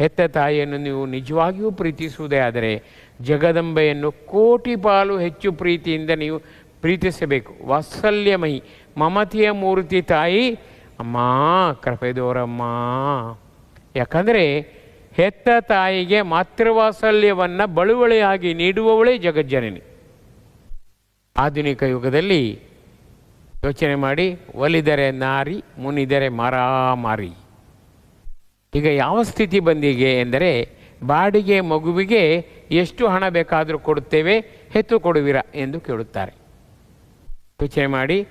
ಹೆತ್ತ ತಾಯಿಯನ್ನು ನೀವು ನಿಜವಾಗಿಯೂ ಪ್ರೀತಿಸುವುದೇ ಆದರೆ ಜಗದಂಬೆಯನ್ನು ಕೋಟಿ ಪಾಲು ಹೆಚ್ಚು ಪ್ರೀತಿಯಿಂದ ನೀವು ಪ್ರೀತಿಸಬೇಕು. ವಾತ್ಸಲ್ಯಮಯಿ, ಮಮತೆಯ ಮೂರ್ತಿ ತಾಯಿ. ಅಮ್ಮ ಕೃಪೆದೋರಮ್ಮ ಯಾಕಂದರೆ ಹೆತ್ತ ತಾಯಿಗೆ ಮಾತೃವಾತ್ಸಲ್ಯವನ್ನು ಬಳುವಳಿಯಾಗಿ ನೀಡುವವಳೇ ಜಗಜ್ಜನನಿ. ಆಧುನಿಕ ಯುಗದಲ್ಲಿ ಯೋಚನೆ ಮಾಡಿ, ಒಲಿದರೆ ನಾರಿ, ಮುನಿದರೆ ಮಾರಾಮಾರಿ. ಈಗ ಯಾವ ಸ್ಥಿತಿ ಬಂದಿಗೆ ಎಂದರೆ ಬಾಡಿಗೆ ಮಗುವಿಗೆ ಎಷ್ಟು ಹಣ ಬೇಕಾದರೂ ಕೊಡುತ್ತೇವೆ ಹೆತ್ತು ಕೊಡುವಿರಾ ಎಂದು ಕೇಳುತ್ತಾರೆ. ಯೋಚನೆ ಮಾಡಿ,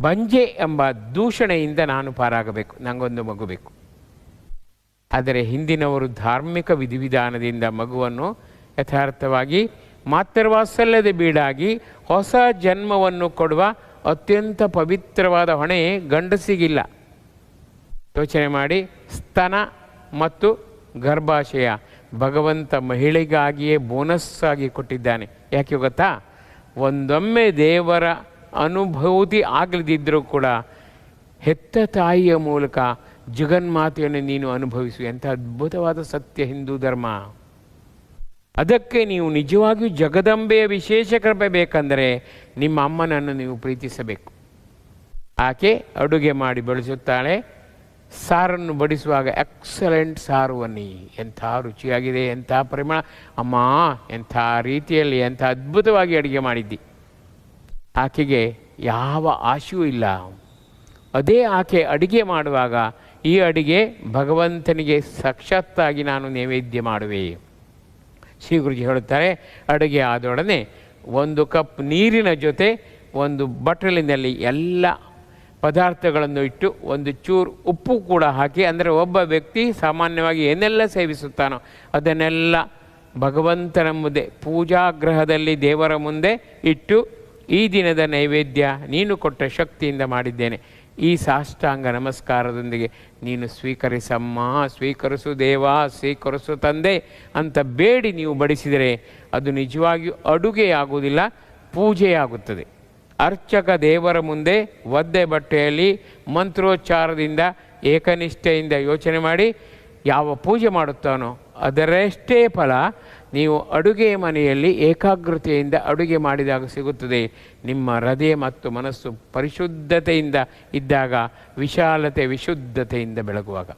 ಬಂಜೆ ಎಂಬ ದೂಷಣೆಯಿಂದ ನಾನು ಪಾರಾಗಬೇಕು ನನಗೊಂದು ಮಗು ಬೇಕು. ಆದರೆ ಹಿಂದಿನವರು ಧಾರ್ಮಿಕ ವಿಧಿವಿಧಾನದಿಂದ ಮಗುವನ್ನು ಯಥಾರ್ಥವಾಗಿ ಮಾತೃವಾತ್ಸಲ್ಯದ ಬೀಡಾಗಿ ಹೊಸ ಜನ್ಮವನ್ನು ಕೊಡುವ ಅತ್ಯಂತ ಪವಿತ್ರವಾದ ಹೊಣೆ ಗಂಡಸಿಗಿಲ್ಲ. ಯೋಚನೆ ಮಾಡಿ ಸ್ತನ ಮತ್ತು ಗರ್ಭಾಶಯ. ಭಗವಂತ ಮಹಿಳೆಗಾಗಿಯೇ ಬೋನಸ್ ಆಗಿ ಕೊಟ್ಟಿದ್ದಾನೆ. ಯಾಕೆ ಗೊತ್ತಾ? ಒಂದೊಮ್ಮೆ ದೇವರ ಅನುಭೂತಿ ಆಗಲಿದ್ದರೂ ಕೂಡ ಹೆತ್ತ ತಾಯಿಯ ಮೂಲಕ ಜಗನ್ಮಾತೆಯನ್ನು ನೀನು ಅನುಭವಿಸು. ಎಂಥ ಅದ್ಭುತವಾದ ಸತ್ಯ ಹಿಂದೂ ಧರ್ಮ. ಅದಕ್ಕೆ ನೀವು ನಿಜವಾಗಿಯೂ ಜಗದಂಬೆಯ ವಿಶೇಷ ಕೃಪೆ ಬೇಕಂದರೆ ನಿಮ್ಮ ಅಮ್ಮನನ್ನು ನೀವು ಪ್ರೀತಿಸಬೇಕು. ಆಕೆ ಅಡುಗೆ ಮಾಡಿ ಬಳಸುತ್ತಾಳೆ ಸಾರನ್ನು ಬಡಿಸುವಾಗ ಎಕ್ಸಲೆಂಟ್ ಸಾರು ಅನ್ನಿ ಎಂಥ ರುಚಿಯಾಗಿದೆ, ಎಂಥ ಪರಿಮಳ. ಅಮ್ಮ, ಎಂಥ ರೀತಿಯಲ್ಲಿ, ಎಂಥ ಅದ್ಭುತವಾಗಿ ಅಡುಗೆ ಮಾಡಿದ್ದಿ. ಆಕೆಗೆ ಯಾವ ಆಶೆಯೂ ಇಲ್ಲ. ಅದೇ ಆಕೆ ಅಡುಗೆ ಮಾಡುವಾಗ, ಈ ಅಡುಗೆ ಭಗವಂತನಿಗೆ ಸಾಕ್ಷಾತ್ತಾಗಿ ನಾನು ನೈವೇದ್ಯ ಮಾಡುವೆ. ಶ್ರೀ ಗುರುಜಿ ಹೇಳುತ್ತಾರೆ, ಅಡುಗೆ ಆದೊಡನೆ ಒಂದು ಕಪ್ ನೀರಿನ ಜೊತೆ ಒಂದು ಬಟ್ಟಲಿನಲ್ಲಿ ಎಲ್ಲ ಪದಾರ್ಥಗಳನ್ನು ಇಟ್ಟು ಒಂದು ಚೂರು ಉಪ್ಪು ಕೂಡ ಹಾಕಿ, ಅಂದರೆ ಒಬ್ಬ ವ್ಯಕ್ತಿ ಸಾಮಾನ್ಯವಾಗಿ ಏನೆಲ್ಲ ಸೇವಿಸುತ್ತಾನೋ ಅದನ್ನೆಲ್ಲ ಭಗವಂತನ ಮುಂದೆ ಪೂಜಾಗ್ರಹದಲ್ಲಿ ದೇವರ ಮುಂದೆ ಇಟ್ಟು, ಈ ದಿನದ ನೈವೇದ್ಯ ನೀನು ಕೊಟ್ಟ ಶಕ್ತಿಯಿಂದ ಮಾಡಿದ್ದೇನೆ. ಈ ಸಾಷ್ಟಾಂಗ ನಮಸ್ಕಾರದೊಂದಿಗೆ ನೀನು ಸ್ವೀಕರಿಸಮ್ಮ, ಸ್ವೀಕರಿಸು ದೇವ, ಸ್ವೀಕರಿಸು ತಂದೆ ಅಂತ ಬೇಡಿ ನೀವು ಬಡಿಸಿದರೆ ಅದು ನಿಜವಾಗಿಯೂ ಅಡುಗೆಯಾಗುವುದಿಲ್ಲ, ಪೂಜೆಯಾಗುತ್ತದೆ. ಅರ್ಚಕ ದೇವರ ಮುಂದೆ ಒದ್ದೆ ಬಟ್ಟೆಯಲ್ಲಿ ಮಂತ್ರೋಚ್ಚಾರದಿಂದ ಏಕನಿಷ್ಠೆಯಿಂದ ಯೋಚನೆ ಮಾಡಿ ಯಾವ ಪೂಜೆ ಮಾಡುತ್ತಾನೋ ಅದರಷ್ಟೇ ಫಲ ನೀವು ಅಡುಗೆ ಮನೆಯಲ್ಲಿ ಏಕಾಗ್ರತೆಯಿಂದ ಅಡುಗೆ ಮಾಡಿದಾಗ ಸಿಗುತ್ತದೆ. ನಿಮ್ಮ ಹೃದಯ ಮತ್ತು ಮನಸ್ಸು ಪರಿಶುದ್ಧತೆಯಿಂದ ಇದ್ದಾಗ ವಿಶಾಲತೆ ವಿಶುದ್ಧತೆಯಿಂದ ಬೆಳಗುವಾಗ.